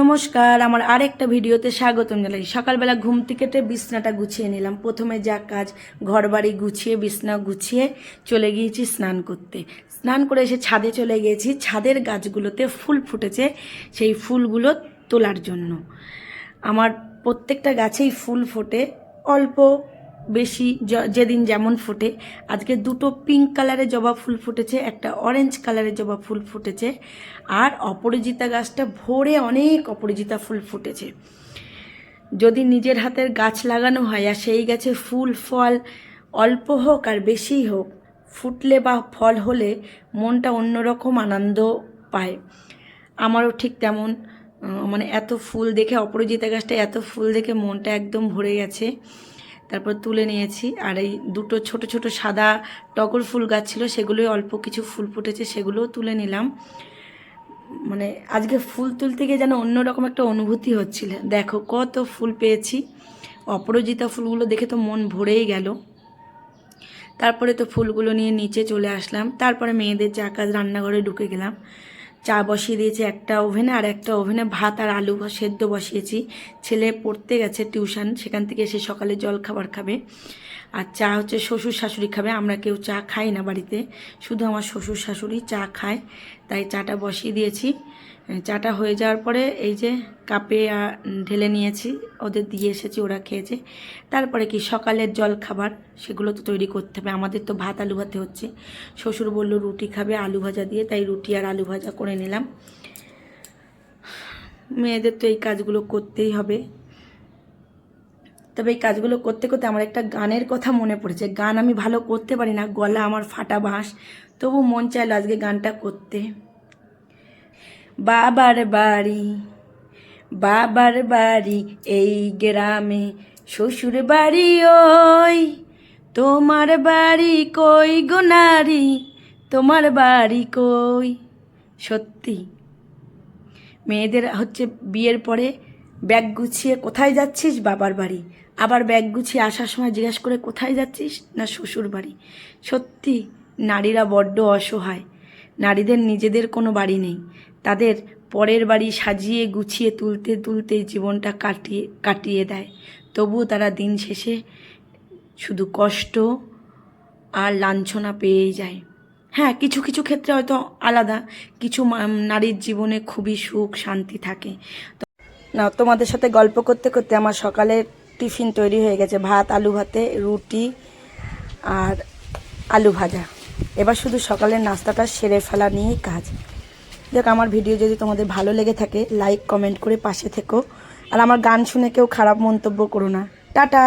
নমস্কার, আমার আরেকটা ভিডিওতে স্বাগতম জানাই। সকালবেলা ঘুম থেকে বিছনাটা গুছিয়ে নিলাম। প্রথমে যা কাজ ঘর বাড়ি গুছিয়ে, বিছনা গুছিয়ে চলে গিয়েছি স্নান করতে। স্নান করে এসে ছাদে চলে গিয়েছি। ছাদের গাছগুলোতে ফুল ফুটেছে সেই ফুলগুলো তোলার জন্য। আমার প্রত্যেকটা গাছেই ফুল ফোটে, অল্প বেশি যেদিন যেমন ফোটে। আজকে দুটো পিঙ্ক কালারের জবা ফুল ফুটেছে, একটা অরেঞ্জ কালারের জবা ফুল ফুটেছে, আর অপরাজিতা গাছটা ভোরে অনেক অপরাজিতা ফুল ফুটেছে। যদি নিজের হাতের গাছ লাগানো হয়, আর সেই গাছে ফুল, ফল অল্প হোক আর বেশি হোক, ফুটলে বা ফল হলে মনটা অন্যরকম আনন্দ পায়। আমারও ঠিক তেমন মানে এত ফুল দেখে, অপরাজিতা গাছটা এত ফুল দেখে মনটা একদম ভরে গেছে। তারপর তুলে নিয়েছি। আর এই দুটো ছোট ছোট সাদা টগর ফুল গাছ ছিল, সেগুলোই অল্প কিছু ফুল ফুটেছে, সেগুলোও তুলে নিলাম। মানে আজকে ফুল তুলতে গিয়ে যেন অন্যরকম একটা অনুভূতি হচ্ছিল। দেখো কত ফুল পেয়েছি। অপরাজিতা ফুলগুলো দেখে তো মন ভরেই গেল। তারপরে তো ফুলগুলো নিয়ে নিচে চলে আসলাম। তারপরে মেয়েদের চা কাজ রান্নাঘরে ঢুকে গেলাম। চা বসিয়ে দিয়েছি, একটা ওভেনে আর একটা ওভেনে ভাত আর আলু সেদ্ধ বসিয়েছি। ছেলে পড়তে গেছে টিউশন, সেখান থেকে এসে সকালে জল খাবার খাবে। আর চা হচ্ছে শ্বশুর শাশুড়ি খাবে, আমরা কেউ চা খাই না বাড়িতে। শুধু আমার শ্বশুর শাশুড়ি চা খায়, তাই চাটা বসিয়ে দিয়েছি। চাটা হয়ে যাওয়ার পরে এই যে কাপে ঢেলে নিয়েছি, ওদের দিয়ে এসেছি, ওরা খেয়েছে। তারপরে কি সকালের জল খাবার, সেগুলো তো তৈরি করতে হবে। আমাদের তো ভাত, আলু ভাতে হচ্ছে। শ্বশুর বলল রুটি খাবে আলু ভাজা দিয়ে, তাই রুটি আর আলু ভাজা করে নিলাম। মেয়েদের তো এই কাজগুলো করতেই হবে। তবে এই কাজগুলো করতে করতে আমার একটা গানের কথা মনে পড়েছে। গান আমি ভালো করতে পারি না, গলা আমার ফাটা বাঁশ। তবু মন চাইলো আজকে গানটা করতে। বাবার বাড়ি। বাবার বাড়ি এই গ্রামে। শ্বশুর বাড়ি ওই। তোমার বাড়ি কই গো নারী? তোমার বাড়ি কই? সত্যি। মেয়েদের হচ্ছে বিয়ের পরে ব্যাগ গুছিয়ে কোথায় যাচ্ছিস? বাবার বাড়ি। আবার ব্যাগ গুছিয়ে আসার সময় জিজ্ঞাসা করে কোথায় যাচ্ছিস? না, শ্বশুর বাড়ি। সত্যি, নারীরা বড্ড অসহায়। নারীদের নিজেদের কোনো বাড়ি নেই। তাদের পরের বাড়ি সাজিয়ে, গুছিয়ে, তুলতে তুলতে জীবনটা কাটিয়ে কাটিয়ে দেয়। তবুও তারা দিন শেষে শুধু কষ্ট আর লাঞ্ছনা পেয়েই যায়। হ্যাঁ কিছু কিছু ক্ষেত্রে হয়তো আলাদা, কিছু নারীর জীবনে খুবই সুখ, শান্তি থাকে। না তোমাদের সাথে গল্প করতে করতে আমার সকালে টিফিন তৈরি হয়ে গেছে। ভাত, আলু ভাতে, রুটি আর আলু ভাজা। এবার শুধু সকালের নাস্তাটা সেরে ফেলা নিয়েই কাজ। দেখ আমার ভিডিও যদি তোমাদের ভালো লেগে থাকে লাইক কমেন্ট করে পাশে থেকো। আর আমার গান শুনে কেউ খারাপ মন্তব্য করো না। টাটা!